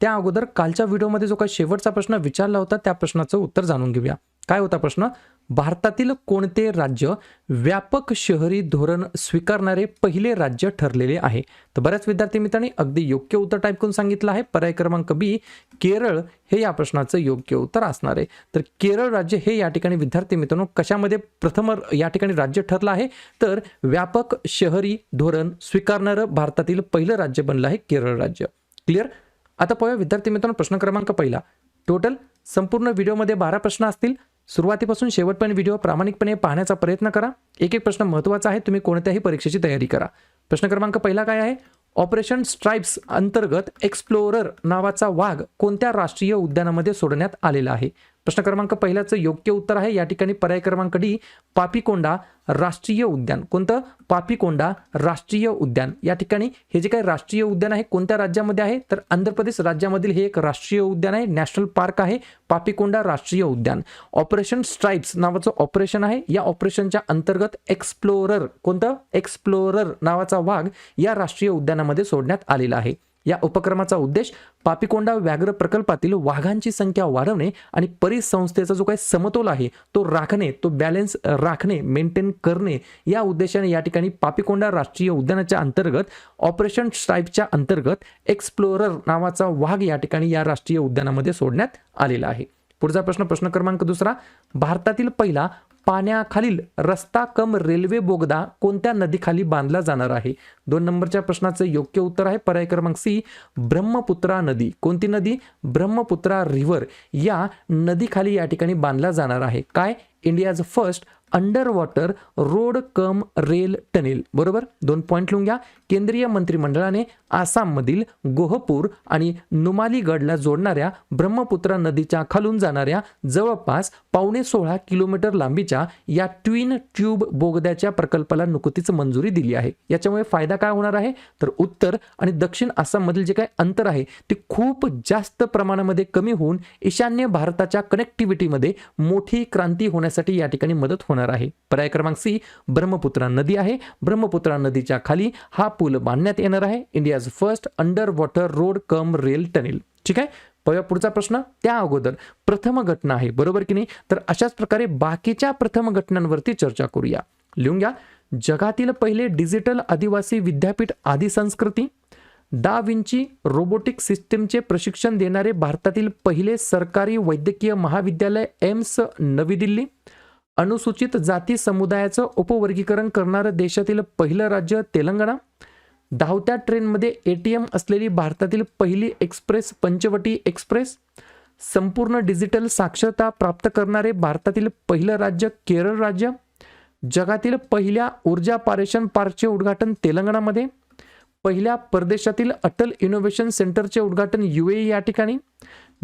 त्या अगोदर कालच्या व्हिडिओमध्ये जो काही शेवटचा प्रश्न विचारला होता त्या प्रश्नाचं उत्तर जाणून घेऊया. काय होता प्रश्न? भारतातील कोणते राज्य व्यापक शहरी धोरण स्वीकारणारे पहिले राज्य ठरलेले आहे? तर बऱ्याच विद्यार्थी मित्रांनी अगदी योग्य उत्तर टाईप करून सांगितलं आहे. पर्याय क्रमांक बी केरळ हे या प्रश्नाचं योग्य उत्तर असणार आहे. तर केरळ राज्य हे या ठिकाणी विद्यार्थी मित्रांनो कशामध्ये प्रथम या ठिकाणी राज्य ठरलं आहे? तर व्यापक शहरी धोरण स्वीकारणारं भारतातील पहिलं राज्य बनलं आहे केरळ राज्य. क्लिअर आता पाहूया विद्यार्थी मित्रांनो प्रश्न क्रमांक पहिला. टोटल संपूर्ण व्हिडिओमध्ये बारा प्रश्न असतील. सुरुवातीपासून शेवटपर्यंत व्हिडिओ प्रामाणिकपणे पाहण्याचा प्रयत्न करा. एक एक प्रश्न महत्त्वाचा आहे तुम्ही कोणत्याही परीक्षेची तयारी करा. प्रश्न क्रमांक पहिला काय आहे? ऑपरेशन स्ट्राईप्स अंतर्गत एक्सप्लोरर नावाचा वाघ कोणत्या राष्ट्रीय उद्यानामध्ये सोडण्यात आलेला आहे? प्रश्न क्रमांक पहिल्याचं योग्य उत्तर आहे. या ठिकाणी पर्याय क्रमांक डी पापिकोंडा राष्ट्रीय उद्यान. कोणतं? पापिकोंडा राष्ट्रीय उद्यान. या ठिकाणी हे जे काही राष्ट्रीय उद्यान आहे कोणत्या राज्यामध्ये आहे? तर आंध्र प्रदेश राज्यामधील हे एक राष्ट्रीय उद्यान आहे. नॅशनल पार्क आहे पापिकोंडा राष्ट्रीय उद्यान. ऑपरेशन स्ट्राईप्स नावाचं ऑपरेशन आहे. या ऑपरेशनच्या अंतर्गत एक्सप्लोरर कोणतं? एक्सप्लोरर नावाचा वाघ या राष्ट्रीय उद्यानामध्ये सोडण्यात आलेला आहे. या उपक्रमाचा उद्देश पापिकोंडा व्याघ्र प्रकल्पातील वाघांची संख्या वाढवणे आणि परिसंस्थेचा जो काही समतोल आहे तो राखणे तो बॅलन्स राखणे मेंटेन करणे या उद्देशाने या ठिकाणी पापिकोंडा राष्ट्रीय उद्यानाच्या अंतर्गत ऑपरेशन स्ट्राईपच्या अंतर्गत एक्सप्लोरर नावाचा वाघ या ठिकाणी या राष्ट्रीय उद्यानामध्ये सोडण्यात आलेला आहे. पुढचा प्रश्न प्रश्न क्रमांक दुसरा. भारतातील पहिला पाण्याखालील रस्ता कम रेल्वे बोगदा कोणत्या नदीखाली बांधला जाणार आहे? दोन नंबरच्या प्रश्नाचं योग्य उत्तर आहे पर्याय क्रमांक सी ब्रह्मपुत्रा नदी. कोणती नदी? ब्रह्मपुत्रा रिव्हर या नदीखाली या ठिकाणी बांधला जाणार आहे. काय? India's first under water road cum rail tunnel बरोबर? दोन पॉईंट लिहून घ्या. केंद्रीय मंत्रिमंडळाने आसाममधील गोहपूर आणि नुमालीगडला जोडणाऱ्या ब्रह्मपुत्रा नदीच्या खालून जाणाऱ्या जवळपास पावणे सोळा किलोमीटर लांबीच्या या ट्विन ट्यूब बोगद्याच्या प्रकल्पाला नुकतीच मंजुरी दिली आहे. याच्यामुळे फायदा काय होणार आहे? तर उत्तर आणि दक्षिण आसाममधील जे काय अंतर आहे ते खूप जास्त प्रमाणामध्ये कमी होऊन ईशान्य भारताच्या कनेक्टिव्हिटीमध्ये मोठी क्रांती होण्यासाठी या ठिकाणी मदत होणार आहे. पर्याय क्रमांक सी ब्रह्मपुत्रा नदी आहे. ब्रह्मपुत्रा नदीच्या खाली हा पूल बांधण्यात येणार आहे. India's first under water road cum rail tunnel. ठीक आहे? पहिला पुढचा प्रश्न. त्या अगोदर प्रथम घटना आहे बरोबर की नाही? तर अशाच प्रकारे बाकीच्या प्रथम घटनांवरती चर्चा करूया. लिहून घ्या. जगातील पहिले डिजिटल आदिवासी विद्यापीठ आदी संस्कृती. डा विंची रोबोटिक सिस्टीमचे प्रशिक्षण देणारे भारतातील पहिले सरकारी वैद्यकीय महाविद्यालय एम्स नवी दिल्ली. अनुसूचित जाती समुदायाचं उपवर्गीकरण करणारं देशातील पहिलं राज्य तेलंगणा. धावत्या ट्रेनमध्ये ए टी एम असलेली भारतातील पहिली एक्सप्रेस पंचवटी एक्सप्रेस. संपूर्ण डिजिटल साक्षरता प्राप्त करणारे भारतातील पहिलं राज्य केरळ राज्य. जगातील पहिल्या ऊर्जा पारेषण पार्कचे उद्घाटन तेलंगणामध्ये. पहिल्या परदेशातील अटल इनोव्हेशन सेंटरचे उद्घाटन यू ए या ठिकाणी.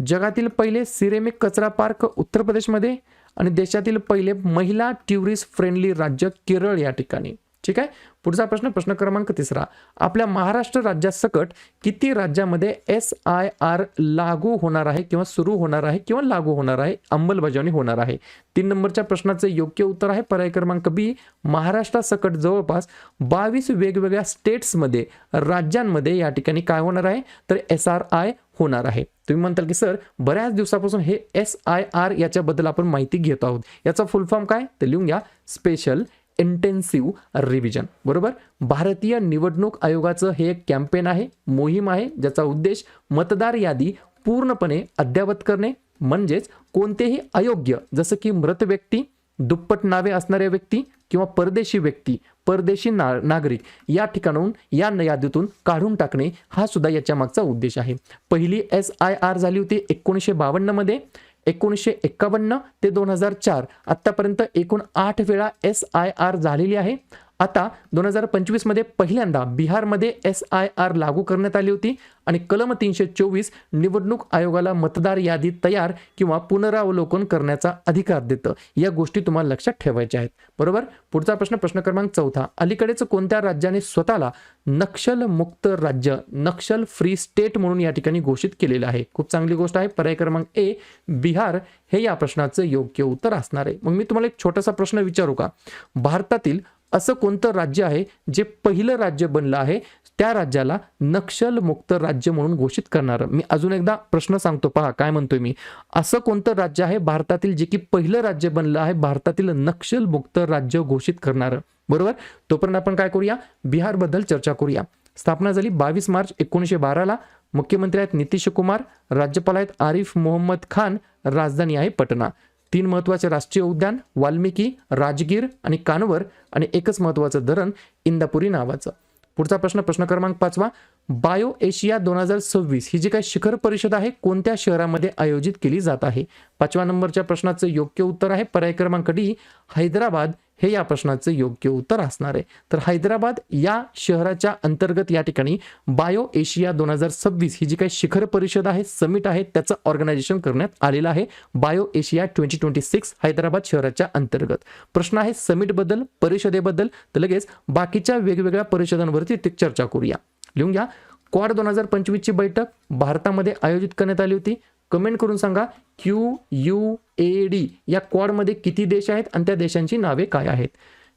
जगातील पहिले सिरेमिक कचरा पार्क उत्तर प्रदेशमध्ये. आणि देशातील पहिले महिला ट्युरिस्ट फ्रेंडली राज्य केरळ या ठिकाणी. ठीक आहे? पुढचा प्रश्न प्रश्न क्रमांक तिसरा. आपल्या महाराष्ट्र राज्यासकट किती राज्यामध्ये एस आय आर लागू होणार आहे किंवा सुरू होणार आहे किंवा लागू होणार आहे? अंमलबजावणी होणार आहे. तीन नंबरच्या प्रश्नाचं योग्य उत्तर आहे पर्याय क्रमांक बी. महाराष्ट्रासकट जवळपास बावीस वेगवेगळ्या स्टेट्समध्ये राज्यांमध्ये या ठिकाणी काय होणार आहे? तर एस आर आय होणार आहे. तुम्ही म्हणताल की सर बऱ्याच दिवसापासून हे एस आय आर याच्याबद्दल आपण माहिती घेत आहोत. याचा फुल फॉर्म काय? तर लिहून घ्या. Special intensive revision. बरोबर? भारतीय निवडणूक आयोगाचं हे एक कॅम्पेन आहे मोहीम आहे ज्याचा उद्देश मतदार यादी पूर्णपणे अद्ययावत करणे. म्हणजेच कोणतेही अयोग्य जसं की मृत व्यक्ती दुप्पट नावे असणाऱ्या व्यक्ती किंवा परदेशी व्यक्ती परदेशी ना नागरिक या ठिकाणाहून या यादीतून काढून टाकणे हा सुद्धा याच्या मागचा उद्देश आहे. पहिली एस आय आर झाली होती एकोणीसशे बावन्नमध्ये एकोणीसशे एक्कावन्न ते दोन हजार चार आत्तापर्यंत एकूण आठ वेळा एस आय आर झालेली आहे. आता दोन हजार पंचवीसमध्ये पहिल्यांदा बिहारमध्ये एस आय आर लागू करण्यात आली होती आणि कलम तीनशे चोवीस निवडणूक आयोगाला मतदार यादी तयार किंवा पुनरावलोकन करण्याचा अधिकार देतं. या गोष्टी तुम्हाला लक्षात ठेवायच्या आहेत. बरोबर? पुढचा प्रश्न प्रश्न क्रमांक चौथा. अलीकडेच कोणत्या राज्याने स्वतःला नक्षलमुक्त राज्य नक्षल फ्री स्टेट म्हणून या ठिकाणी घोषित केलेलं आहे? खूप चांगली गोष्ट आहे. पर्याय क्रमांक ए बिहार हे या प्रश्नाचं योग्य उत्तर असणार आहे. मग मी तुम्हाला एक छोटासा प्रश्न विचारू का? भारतातील असं कोणतं राज्य आहे जे पहिलं राज्य बनलं आहे? त्या राज्याला नक्षलमुक्त राज्य म्हणून घोषित करणारं. मी अजून एकदा प्रश्न सांगतो पहा काय म्हणतोय मी? असं कोणतं राज्य आहे भारतातील जे की पहिलं राज्य बनलं आहे भारतातील नक्षलमुक्त राज्य घोषित करणारं? बरोबर? तोपर्यंत आपण काय करूया? बिहारबद्दल चर्चा करूया. स्थापना झाली बावीस मार्च एकोणीसशे बाराला. मुख्यमंत्री आहेत नितीश कुमार राज्यपाल आहेत आरिफ मोहम्मद खान राजधानी आहे पटना. तीन महत्त्वाचे राष्ट्रीय उद्यान वाल्मिकी राजगीर आणि कानवर आणि एकच महत्वाचं धरण इंदापुरी नावाचं. पुढचा प्रश्न प्रश्न क्रमांक पाचवा. बायो एशिया दोन हजार सव्वीस ही जी काही शिखर परिषद आहे कोणत्या शहरामध्ये आयोजित केली जात आहे? पाचव्या नंबरच्या प्रश्नाचं योग्य उत्तर आहे पर्याय क्रमांक डी हैदराबाद हे या प्रश्नाचं योग्य उत्तर असणार आहे. तर हैदराबाद या शहराच्या अंतर्गत या ठिकाणी बायो एशिया दोन हजार सव्वीस ही जी काही शिखर परिषद आहे समिट आहे त्याचं ऑर्गनायझेशन करण्यात आलेलं आहे bio Asia twenty twenty six Hyderabad शहराच्या अंतर्गत. प्रश्न आहे समिटबद्दल परिषदेबद्दल तर लगेच बाकीच्या वेगवेगळ्या परिषदांवरती ते चर्चा करूया. लिहून घ्या. क्वाड दोन हजार पंचवीसची बैठक भारतामध्ये आयोजित करण्यात आली होती. कमेंट करून सांगा क्यू यू ए डी या क्वाडमध्ये किती देश आहेत आणि त्या देशांची नावे काय आहेत?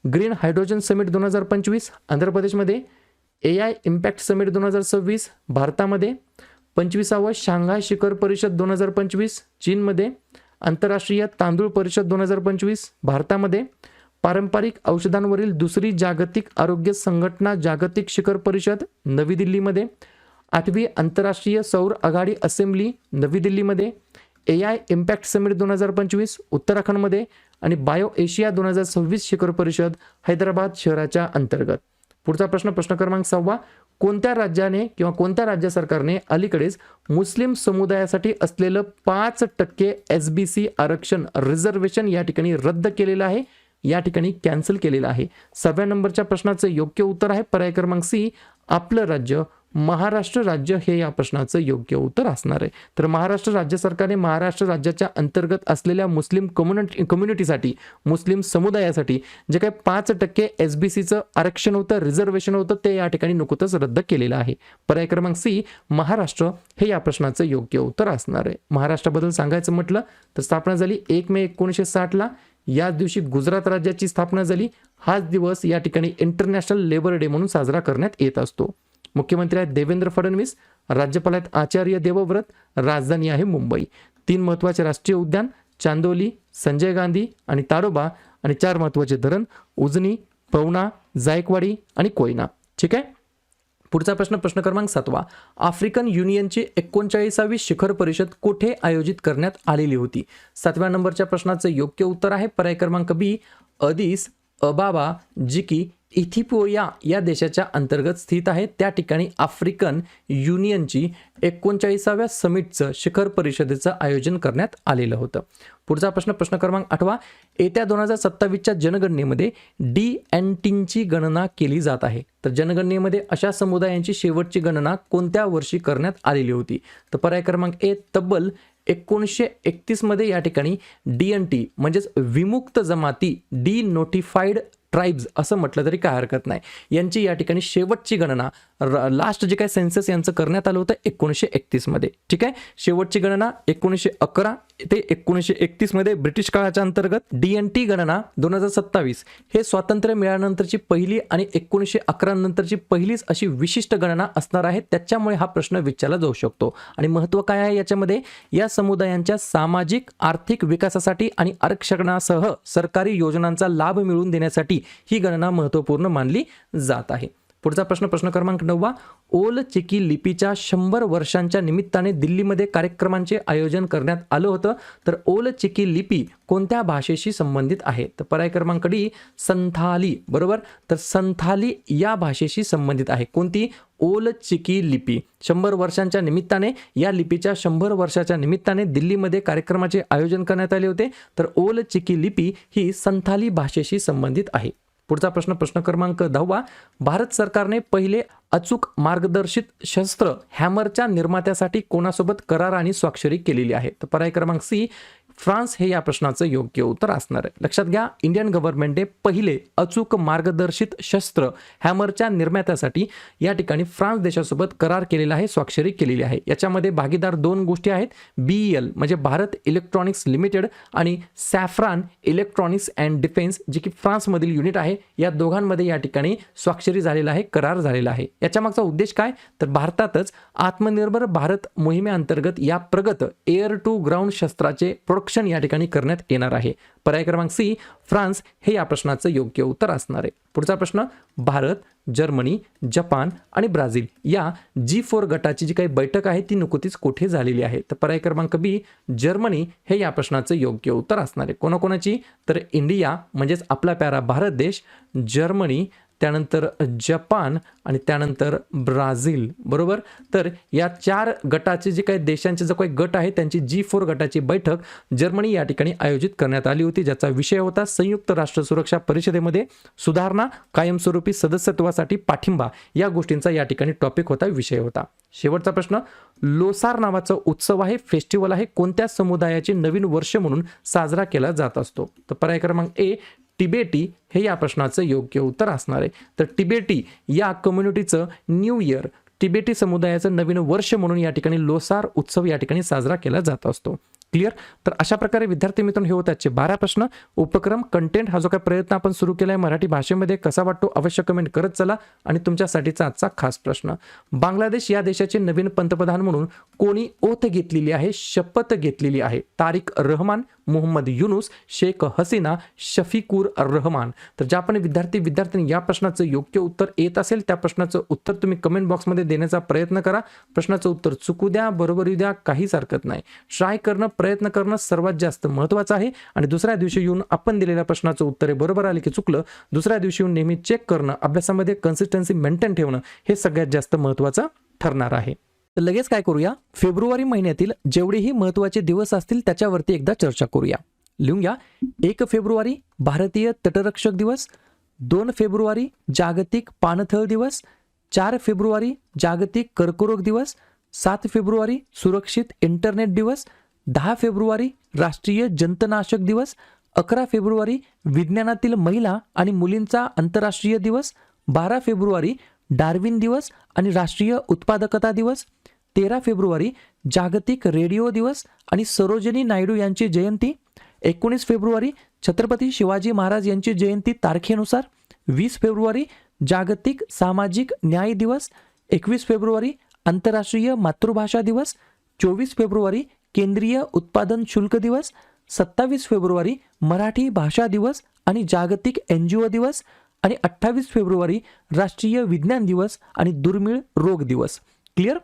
ग्रीन हायड्रोजन समिट दोन हजार पंचवीस आंध्र प्रदेशमध्ये. ए आय इम्पॅक्ट समिट दोन हजार सव्वीस भारतामध्ये. पंचवीसावं शांघाय शिखर परिषद दोन हजार पंचवीस चीनमध्ये. आंतरराष्ट्रीय तांदूळ परिषद दोन हजार पंचवीस भारतामध्ये. पारंपरिक औषधांवरील दुसरी जागतिक आरोग्य संघटना जागतिक शिखर परिषद नवी दिल्लीमध्ये. आठवी आंतरराष्ट्रीय सौर आघाडी असेंब्ली नवी दिल्लीमध्ये ए आय इम्पॅक्ट समिट दोन हजार पंचवीस उत्तराखंडमध्ये आणि बायो एशिया दोन हजार सव्वीस शिखर परिषद हैदराबाद शहराच्या अंतर्गत. पुढचा प्रश्न प्रश्न क्रमांक सहावा कोणत्या राज्याने किंवा कोणत्या राज्य सरकारने अलीकडेच मुस्लिम समुदायासाठी असलेलं पाच टक्के एस बी सी आरक्षण रिझर्वेशन या ठिकाणी रद्द केलेलं आहे? या ठिकाणी कॅन्सल केलेलं आहे. सहाव्या नंबरच्या प्रश्नाचं योग्य उत्तर आहे. पर्याय क्रमांक सी आपलं राज्य महाराष्ट्र राज्य हे या प्रश्नाचं योग्य उत्तर असणार आहे. तर महाराष्ट्र राज्य सरकारने महाराष्ट्र राज्याच्या अंतर्गत असलेल्या मुस्लिम कम्युनिटी कम्युनिटीसाठी मुस्लिम समुदायासाठी जे काही पाच टक्के एस बी सीचं आरक्षण होतं रिझर्वेशन होतं ते या ठिकाणी नुकतंच रद्द केलेलं आहे. पर्याय क्रमांक सी महाराष्ट्र हे या प्रश्नाचं योग्य उत्तर असणार आहे. महाराष्ट्राबद्दल सांगायचं म्हटलं तर स्थापना झाली एक मे एकोणीसशे साठला. याच दिवशी गुजरात राज्याची स्थापना झाली. हाच दिवस या ठिकाणी इंटरनॅशनल लेबर डे म्हणून साजरा करण्यात येत असतो. मुख्यमंत्री आहेत देवेंद्र फडणवीस राज्यपाल आहेत आचार्य देवव्रत राजधानी आहे मुंबई. तीन महत्त्वाचे राष्ट्रीय उद्यान चांदोली संजय गांधी आणि ताडोबा आणि चार महत्त्वाचे धरण उजनी पवना जायकवाडी आणि कोयना. ठीक आहे? पुढचा प्रश्न प्रश्न क्रमांक सातवा. आफ्रिकन युनियनची एकोणचाळीसावी शिखर परिषद कुठे आयोजित करण्यात आलेली होती? सातव्या नंबरच्या प्रश्नाचं योग्य उत्तर आहे पर्याय क्रमांक बी अदिस अबाबा जी इथिपोरिया इथिपोया या देशाच्या अंतर्गत स्थित आहे. त्या ठिकाणी आफ्रिकन युनियनची एकोणचाळीसाव्या समिटचं शिखर परिषदेचं आयोजन करण्यात आलेलं होतं. पुढचा प्रश्न प्रश्न क्रमांक आठवा. येत्या दोन हजार सत्तावीसच्या जनगणनेमध्ये डी एन गणना केली जात आहे. तर जनगणनेमध्ये अशा समुदायांची शेवटची गणना कोणत्या वर्षी करण्यात आलेली होती? तर पर्याय क्रमांक ए तब्बल. एकोणीसशे एकतीसमध्ये या ठिकाणी डी एन टी म्हणजेच विमुक्त जमाती डी नोटिफाईड ट्राईब्स असं म्हटलं तरी काय हरकत नाही. यांची या ठिकाणी शेवटची गणना लास्ट जे काय सेन्सस यांचं करण्यात आलं होतं एकोणीसशे एकतीसमध्ये ठीक आहे? शेवटची गणना एकोणीसशे अकरा ते एकोणीसशे एकतीसमध्ये ब्रिटिश काळाच्या अंतर्गत डी एन टी गणना दोन हजार सत्तावीस हे स्वातंत्र्य मिळाल्यानंतरची पहिली आणि एकोणीसशे अकरा नंतरची पहिलीच अशी विशिष्ट गणना असणार आहे. त्याच्यामुळे हा प्रश्न विचारला जाऊ शकतो. आणि महत्त्व काय आहे याच्यामध्ये? या समुदायांच्या सामाजिक आर्थिक विकासासाठी आणि आरक्षणासह सरकारी योजनांचा लाभ मिळवून देण्यासाठी ही गणना महत्त्वपूर्ण मानली जात आहे. पुढचा प्रश्न प्रश्न क्रमांक नववा. ओल चिकी लिपीच्या शंभर वर्षांच्या निमित्ताने दिल्लीमध्ये कार्यक्रमांचे आयोजन करण्यात आलं होतं. तर ओल चिकी लिपी कोणत्या भाषेशी संबंधित आहे? तर पर्याय क्रमांक डी संथाली. बरोबर? तर संथाली या भाषेशी संबंधित आहे. कोणती? ओल चिकी लिपी. शंभर वर्षांच्या निमित्ताने या लिपीच्या शंभर वर्षाच्या निमित्ताने दिल्लीमध्ये कार्यक्रमाचे आयोजन करण्यात आले होते. तर ओल चिकी लिपी ही संथाली भाषेशी संबंधित आहे. पुढचा प्रश्न प्रश्न क्रमांक दहावा. भारत सरकारने पहिले अचूक मार्गदर्शित शस्त्र हॅमरच्या निर्मात्यासाठी कोणासोबत करार आणि स्वाक्षरी केलेली आहे? तर पर्याय क्रमांक सी फ्रान्स हे या प्रश्नाचं योग्य उत्तर असणार आहे. लक्षात घ्या इंडियन गव्हर्नमेंटने पहिले अचूक मार्गदर्शित शस्त्र हॅमरच्या निर्मात्यासाठी या ठिकाणी फ्रान्स देशासोबत करार केलेला आहे स्वाक्षरी केलेली आहे. याच्यामध्ये भागीदार दोन गोष्टी आहेत बी एल म्हणजे भारत इलेक्ट्रॉनिक्स लिमिटेड आणि सॅफ्रान इलेक्ट्रॉनिक्स अँड डिफेन्स जे की फ्रान्समधील युनिट आहे. या दोघांमध्ये या ठिकाणी स्वाक्षरी झालेला आहे करार झालेला आहे. याच्या मागचा उद्देश काय? तर भारतातच आत्मनिर्भर भारत मोहिमेअंतर्गत या प्रगत एअर टू ग्राउंड शस्त्राचे प्रोडक्शन या ठिकाणी करण्यात येणार आहे. पर्याय क्रमांक सी फ्रान्स हे या प्रश्नाचं योग्य उत्तर असणार आहे. पुढचा प्रश्न भारत जर्मनी जपान आणि ब्राझील या जी फोर गटाची जी काही बैठक आहे ती नुकतीच कुठे झालेली आहे? तर पर्याय क्रमांक बी जर्मनी हे या प्रश्नाचं योग्य उत्तर असणार आहे. कोणाकोणाची? तर इंडिया म्हणजेच आपला प्यारा भारत देश जर्मनी त्यानंतर जपान आणि त्यानंतर ब्राझील बरोबर? तर या चार गटाचे जे काही देशांचे जो काही गट आहे त्यांची जी फोर गटाची बैठक जर्मनी या ठिकाणी आयोजित करण्यात आली होती ज्याचा विषय होता संयुक्त राष्ट्र सुरक्षा परिषदेमध्ये सुधारणा कायमस्वरूपी सदस्यत्वासाठी पाठिंबा या गोष्टींचा या ठिकाणी टॉपिक होता विषय होता. शेवटचा प्रश्न लोसार नावाचा उत्सव आहे फेस्टिवल आहे कोणत्या समुदायाचे नवीन वर्ष म्हणून साजरा केला जात असतो? तर पर्याय क्रमांक ए टिबेटी हे या प्रश्नाचं योग्य उत्तर असणार आहे. तर टिबेटी या कम्युनिटीचं न्यू इयर टिबेटी समुदायाचं नवीन वर्ष म्हणून या ठिकाणी लोसार उत्सव या ठिकाणी साजरा केला जात असतो. क्लिअर? तर अशा प्रकारे विद्यार्थी मित्रांनो हे होते आजचे बारा प्रश्न. उपक्रम कंटेंट हा जो काही प्रयत्न आपण सुरू केला आहे मराठी भाषेमध्ये कसा वाटतो अवश्य कमेंट करत चला. आणि तुमच्यासाठीचा आजचा खास प्रश्न बांगलादेश या देशाचे नवीन पंतप्रधान म्हणून कोणी ओथ घेतलेली आहे शपथ घेतलेली आहे? तारिक रहमान मोहम्मद युनुस शेख हसीना शफिकूर रहमान. तर ज्या पण विद्यार्थी विद्यार्थ्यांनी या प्रश्नाचं योग्य उत्तर येत असेल त्या प्रश्नाचं उत्तर तुम्ही कमेंट बॉक्समध्ये देण्याचा प्रयत्न करा. प्रश्नाचं उत्तर चुकू द्या बरोबर येऊ द्या काहीच हरकत नाही. ट्राय करणं प्रयत्न करणं सर्वात जास्त महत्त्वाचं आहे. आणि दुसऱ्या दिवशी येऊन आपण दिलेल्या प्रश्नाचं उत्तर हे बरोबर आले की चुकलं दुसऱ्या दिवशी येऊन नेहमी चेक करणं अभ्यासामध्ये कन्सिस्टन्सी मेंटेन ठेवणं हे सगळ्यात जास्त महत्त्वाचं ठरणार आहे. तर लगेच काय करूया? फेब्रुवारी महिन्यातील जेवढेही महत्त्वाचे दिवस असतील त्याच्यावरती एकदा चर्चा करूया. लिहून घ्या. एक फेब्रुवारी भारतीय तटरक्षक दिवस दोन फेब्रुवारी जागतिक पाणथळ दिवस चार फेब्रुवारी जागतिक कर्करोग दिवस सात फेब्रुवारी सुरक्षित इंटरनेट दिवस दहा फेब्रुवारी राष्ट्रीय जंतनाशक दिवस अकरा फेब्रुवारी विज्ञानातील महिला आणि मुलींचा आंतरराष्ट्रीय दिवस बारा फेब्रुवारी डार्विन दिवस आणि राष्ट्रीय उत्पादकता दिवस तेरा फेब्रुवारी जागतिक रेडिओ दिवस आणि सरोजिनी नायडू यांची जयंती एकोणीस फेब्रुवारी छत्रपती शिवाजी महाराज यांची जयंती तारखेनुसार वीस फेब्रुवारी जागतिक सामाजिक न्याय दिवस एकवीस फेब्रुवारी आंतरराष्ट्रीय मातृभाषा दिवस चोवीस फेब्रुवारी केंद्रीय उत्पादन शुल्क दिवस सत्तावीस फेब्रुवारी मराठी भाषा दिवस आणि जागतिक एन जी ओ दिवस आणि अठ्ठावीस फेब्रुवारी राष्ट्रीय विज्ञान दिवस आणि दुर्मिळ रोग दिवस. क्लिअर